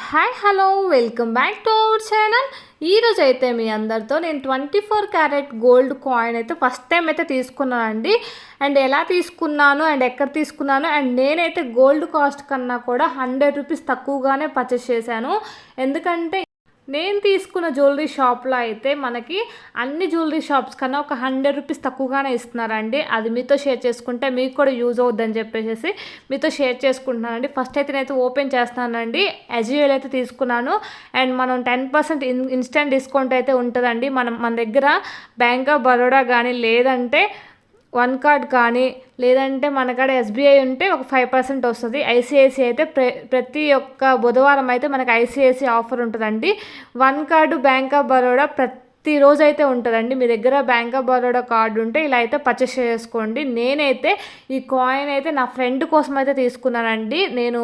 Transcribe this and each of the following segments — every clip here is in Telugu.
Hi hello welcome back to our channel ఈరోజు అయితే మీ అందరితో నేను twenty four carat gold coin అయితే ఫస్ట్ టైం అయితే తీసుకున్నానండి. అండ్ ఎలా తీసుకున్నాను అండ్ ఎక్కడ తీసుకున్నాను అండ్ నేనైతే గోల్డ్ కాస్ట్ కన్నా కూడా హండ్రెడ్ రూపీస్ తక్కువగానే పర్చేస్ చేశాను. ఎందుకంటే నేను తీసుకున్న జ్యువెలరీ షాప్లో అయితే మనకి అన్ని జ్యువెలరీ షాప్స్ కన్నా ఒక హండ్రెడ్ రూపీస్ తక్కువగానే ఇస్తున్నారండి. అది మీతో షేర్ చేసుకుంటే మీకు కూడా యూజ్ అవుద్దని చెప్పేసి మీతో షేర్ చేసుకుంటున్నానండి. ఫస్ట్ అయితే నేనైతే ఓపెన్ చేస్తానండి అజియోలో అయితే తీసుకున్నాను. అండ్ మనం ten percent in instant discount అయితే ఉంటుందండి. మనం మన దగ్గర బ్యాంక్ ఆఫ్ బరోడా కానీ లేదంటే వన్ కార్డ్ కానీ లేదంటే మన కాడ ఎస్బీఐ ఉంటే ఒక ఫైవ్ పర్సెంట్ వస్తుంది. ఐసిఐసిఐ అయితే ప్ర ప్రతి ఒక్క బుధవారం అయితే మనకి I C I C I offer ఉంటుందండి. One card bank of Baroda ప్రతిరోజు అయితే ఉంటుందండి. మీ దగ్గర బ్యాంక్ ఆఫ్ బరోడా కార్డు ఉంటే ఇలా అయితే పర్చేస్ చేసుకోండి. నేనైతే ఈ కాయిన్ అయితే నా ఫ్రెండ్ కోసం అయితే తీసుకున్నానండి. నేను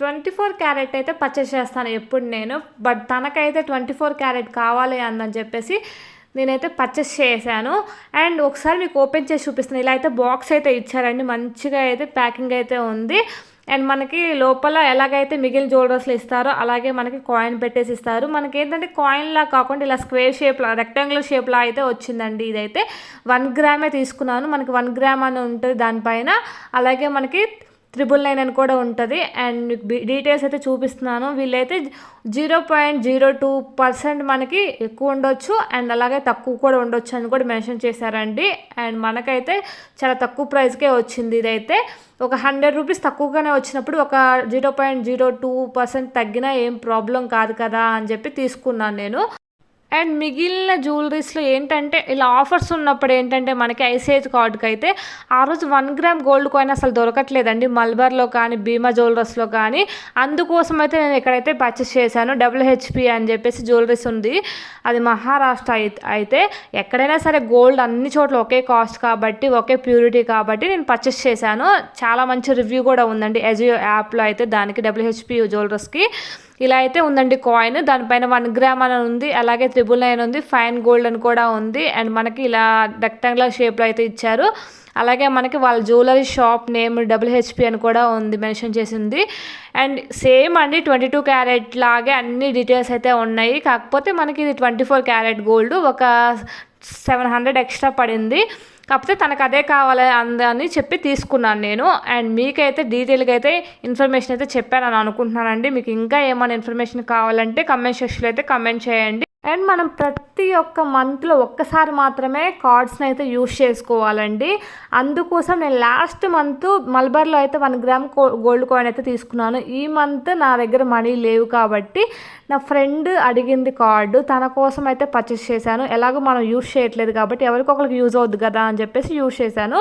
ట్వంటీ ఫోర్ క్యారెట్ అయితే పర్చేస్ చేస్తాను ఎప్పుడు నేను. బట్ తనకైతే ట్వంటీ ఫోర్ క్యారెట్ కావాలి అందని చెప్పేసి నేనైతే పర్చేస్ చేశాను. అండ్ ఒకసారి మీకు ఓపెన్ చేసి చూపిస్తాను ఇలా అయితే బాక్స్ అయితే ఇచ్చారండి. మంచిగా అయితే ప్యాకింగ్ అయితే ఉంది. అండ్ మనకి లోపల ఎలాగైతే మిగిలిన జ్యువెలర్స్లు ఇస్తారో అలాగే మనకి కాయిన్ పెట్టేసి ఇస్తారు. మనకి ఏంటంటే కాయిన్లా కాకుండా ఇలా స్క్వేర్ షేప్లా రెక్టాంగులర్ షేప్లా అయితే వచ్చిందండి ఇదైతే. వన్ గ్రామే తీసుకున్నాను. మనకి వన్ గ్రామ్ అని ఉంటుంది దానిపైన. అలాగే మనకి త్రిబుల్ నైన్ అని కూడా ఉంటుంది. అండ్ డీటెయిల్స్ అయితే చూపిస్తున్నాను. వీళ్ళైతే zero point zero two percent మనకి ఎక్కువ ఉండొచ్చు. అండ్ అలాగే తక్కువ కూడా ఉండొచ్చు అని కూడా మెన్షన్ చేశారండి. అండ్ మనకైతే చాలా తక్కువ ప్రైస్కే వచ్చింది ఇదైతే. ఒక హండ్రెడ్ రూపీస్ తక్కువగానే వచ్చినప్పుడు ఒక zero point zero two percent తగ్గినా ఏం ప్రాబ్లం కాదు కదా అని చెప్పి తీసుకున్నాను నేను. అండ్ మిగిలిన జ్యువెలరీస్లో ఏంటంటే ఇలా ఆఫర్స్ ఉన్నప్పుడు ఏంటంటే మనకి ఐసిఐసి కార్డుకి అయితే ఆ రోజు వన్ గ్రామ్ గోల్డ్ కాయిన్ అసలు దొరకట్లేదండి. మల్బార్లో కానీ భీమా జ్యువెలర్స్లో కానీ. అందుకోసం అయితే నేను ఎక్కడైతే పర్చేస్ చేశాను. డబ్ల్యూహెచ్పి అని చెప్పేసి జ్యువెలరీస్ ఉంది. అది మహారాష్ట్ర అయితే ఎక్కడైనా సరే గోల్డ్ అన్ని చోట్ల ఒకే కాస్ట్ కాబట్టి ఒకే ప్యూరిటీ కాబట్టి నేను పర్చేస్ చేశాను. చాలా మంచి రివ్యూ కూడా ఉందండి. ఎజియో యాప్లో అయితే దానికి డబ్ల్యూహెచ్పి జ్యువెలర్స్కి. ఇలా అయితే ఉందండి కాయిన్ దానిపైన వన్ గ్రామ్ అని ఉంది అలాగే త్రిబుల్ నైన్ ఉంది ఫైన్ గోల్డ్ అని కూడా ఉంది. అండ్ మనకి ఇలా రెక్టాంగులర్ షేప్లో అయితే ఇచ్చారు. అలాగే మనకి వాళ్ళ జ్యువెలరీ షాప్ నేమ్ డబ్ల్యూహెచ్పి అని కూడా ఉంది మెన్షన్ చేసింది. అండ్ సేమ్ అండి ట్వంటీ టూ క్యారెట్ లాగే అన్ని డీటెయిల్స్ అయితే ఉన్నాయి. కాకపోతే మనకి ఇది ట్వంటీ ఫోర్ క్యారెట్ గోల్డ్ ఒక సెవెన్ హండ్రెడ్ ఎక్స్ట్రా పడింది. కాకపోతే తనకు అదే కావాలి అందని చెప్పి తీసుకున్నాను నేను. అండ్ మీకైతే డీటెయిల్గా అయితే ఇన్ఫర్మేషన్ అయితే చెప్పానని అనుకుంటున్నానండి. మీకు ఇంకా ఏమైనా ఇన్ఫర్మేషన్ కావాలంటే కమెంట్ సెక్షన్లో అయితే కమెంట్ చేయండి. అండ్ మనం ప్రతి ఒక్క మంత్లో ఒక్కసారి మాత్రమే కార్డ్స్ని అయితే యూస్ చేసుకోవాలండి. అందుకోసం నేను లాస్ట్ మంత్ మల్బార్లో అయితే వన్ గ్రామ్ గోల్డ్ కాయిన్ అయితే తీసుకున్నాను. ఈ మంత్ నా దగ్గర మనీ లేవు కాబట్టి నా ఫ్రెండ్ అడిగింది కార్డు. తన కోసం అయితే పర్చేస్ చేశాను. ఎలాగో మనం యూస్ చేయట్లేదు కాబట్టి ఎవరికొకరికి యూజ్ అవుద్ది కదా అని చెప్పేసి యూస్ చేశాను.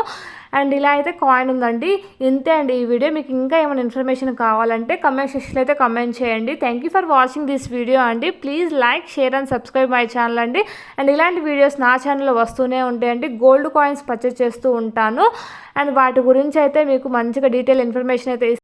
అండ్ ఇలా అయితే కాయిన్ ఉందండి. ఇంతే అండి ఈ వీడియో. మీకు ఇంకా ఏమైనా ఇన్ఫర్మేషన్ కావాలంటే కమెంట్ సెక్షన్లో అయితే కమెంట్ చేయండి. Thank you for watching this video అండి. Please like share and subscribe my channel అండి. అండ్ ఇలాంటి వీడియోస్ నా ఛానల్లో వస్తూనే ఉంటాయండి గోల్డ్ కాయిన్స్ పర్చేస్ చేస్తూ ఉంటాను. అండ్ వాటి గురించి అయితే మీకు మంచిగా డీటెయిల్ ఇన్ఫర్మేషన్ అయితే